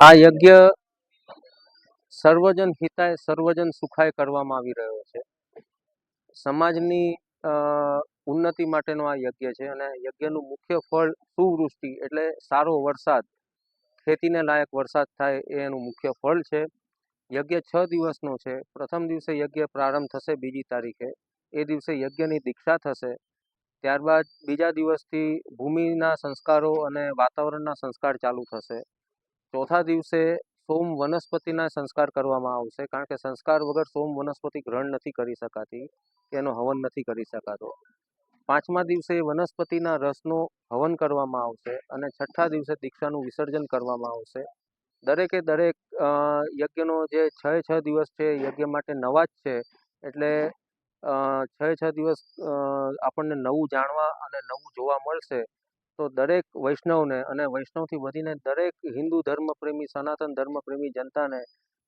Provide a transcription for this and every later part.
આ યજ્ઞ સર્વજન હિતાય, સર્વજન સુખાય કરવામાં આવી રહ્યો છે. સમાજની ઉન્નતિ માટેનો આ યજ્ઞ છે અને યજ્ઞનું મુખ્ય ફળ સુવૃષ્ટિ એટલે સારો વરસાદ, ખેતીને લાયક વરસાદ થાય એ એનું મુખ્ય ફળ છે. યજ્ઞ છ દિવસનો છે. પ્રથમ દિવસે યજ્ઞ પ્રારંભ થશે, બીજી તારીખે. એ દિવસે યજ્ઞની દીક્ષા થશે. ત્યારબાદ બીજા દિવસથી ભૂમિના સંસ્કારો અને વાતાવરણના સંસ્કાર ચાલુ થશે. ચોથા દિવસે સોમ વનસ્પતિના સંસ્કાર કરવામાં આવશે, કારણ કે સંસ્કાર વગર સોમ વનસ્પતિ ગ્રહણ નથી કરી શકાતી કે એનો હવન નથી કરી શકાતો. પાંચમા દિવસે વનસ્પતિના રસનો હવન કરવામાં આવશે અને છઠ્ઠા દિવસે દીક્ષાનું વિસર્જન કરવામાં આવશે. દરેકે દરેક યજ્ઞનો જે છ છ દિવસ છે યજ્ઞ માટે નવા જ છે, એટલે છ છ દિવસ આપણને નવું જાણવા અને નવું જોવા મળશે. તો દરેક વૈષ્ણવને અને વૈષ્ણવથી વધીને દરેક હિન્દુ ધર્મપ્રેમી સનાતન ધર્મપ્રેમી જનતાને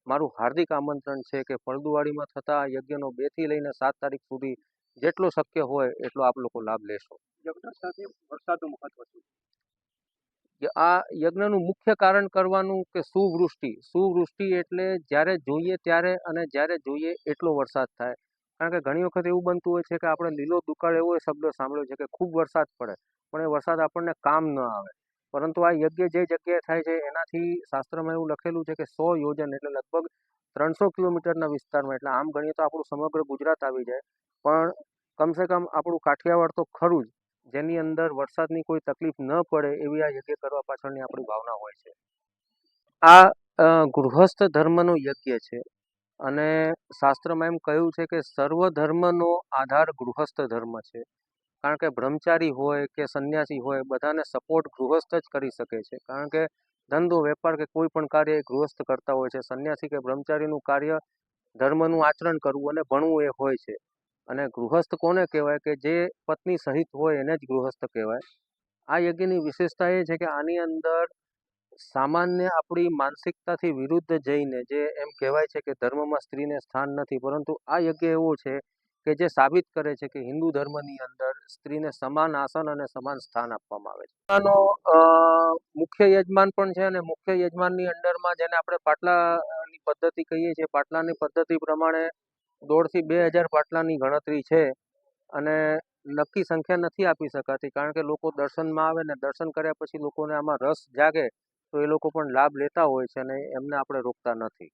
મારું હાર્દિક આમંત્રણ છે કે ફળદુવાડીમાં થતા આ યજ્ઞનો બેથી લઈને સાત તારીખ સુધી જેટલો શક્ય હોય એટલો આપ લોકો લાભ લેશો. આ યજ્ઞનું મુખ્ય કારણ કરવાનું કે સુવૃષ્ટિ. સુવૃષ્ટિ એટલે જ્યારે જોઈએ ત્યારે અને જ્યારે જોઈએ એટલો વરસાદ થાય. કારણ કે ઘણી વખત એવું બનતું હોય છે કે આપણે લીલો દુકાળ એવો શબ્દ સાંભળ્યો છે કે ખૂબ વરસાદ પડે, પણ એ વરસાદ આપણને કામ ન આવે. પરંતુ આ યજ્ઞ જે જગ્યાએ થાય છે એનાથી શાસ્ત્રમાં એવું લખેલું છે કે સો યોજન એટલે લગભગ ત્રણસો કિલોમીટરના વિસ્તારમાં, એટલે આમ ગણીએ તો આપણું સમગ્ર ગુજરાત આવી જાય. પણ કમસે કમ આપણું કાઠિયાવાડ તો ખરું જ, જેની અંદર વરસાદની કોઈ તકલીફ ન પડે એવી આ યજ્ઞ કરવા પાછળની આપણી ભાવના હોય છે. આ ગૃહસ્થ ધર્મનો યજ્ઞ છે. અને શાસ્ત્રમાં એમ કહ્યું છે કે સર્વ ધર્મનો આધાર ગૃહસ્થ ધર્મ છે. કારણ કે બ્રહ્મચારી હોય કે સંન્યાસી હોય, બધાને સપોર્ટ ગૃહસ્થ જ કરી શકે છે. કારણ કે ધંધો, વેપાર કે કોઈ પણ કાર્ય ગૃહસ્થ કરતા હોય છે. સંન્યાસી કે બ્રહ્મચારીનું કાર્ય ધર્મનું આચરણ કરવું અને ભણવું એ હોય છે. અને ગૃહસ્થ કોને કહેવાય કે જે પત્ની સહિત હોય એને જ ગૃહસ્થ કહેવાય? આ યજ્ઞની વિશેષતા એ છે કે આની અંદર સામાન્ય આપણી માનસિકતાથી વિરુદ્ધ જઈને જે એમ કહેવાય છે કે ધર્મમાં સ્ત્રીને સ્થાન નથી, પરંતુ આ યજ્ઞ એવો છે કે જે સાબિત કરે છે કે હિન્દુ ધર્મની અંદર સ્ત્રીને સમાન આસન અને સમાન સ્થાન આપવામાં આવે છે. આનો મુખ્ય યજમાન પણ છે અને મુખ્ય યજમાનની અંડરમાં જેને આપણે પાટલાની પદ્ધતિ કહીએ છીએ, પાટલાની પદ્ધતિ પ્રમાણે દોઢથી બે હજાર પાટલાની ગણતરી છે અને નક્કી સંખ્યા નથી આપી શકાતી, કારણ કે લોકો દર્શનમાં આવે ને દર્શન કર્યા પછી લોકોને આમાં રસ જાગે તો એ લોકો પણ લાભ લેતા હોય છે અને એમને આપણે રોકતા નથી.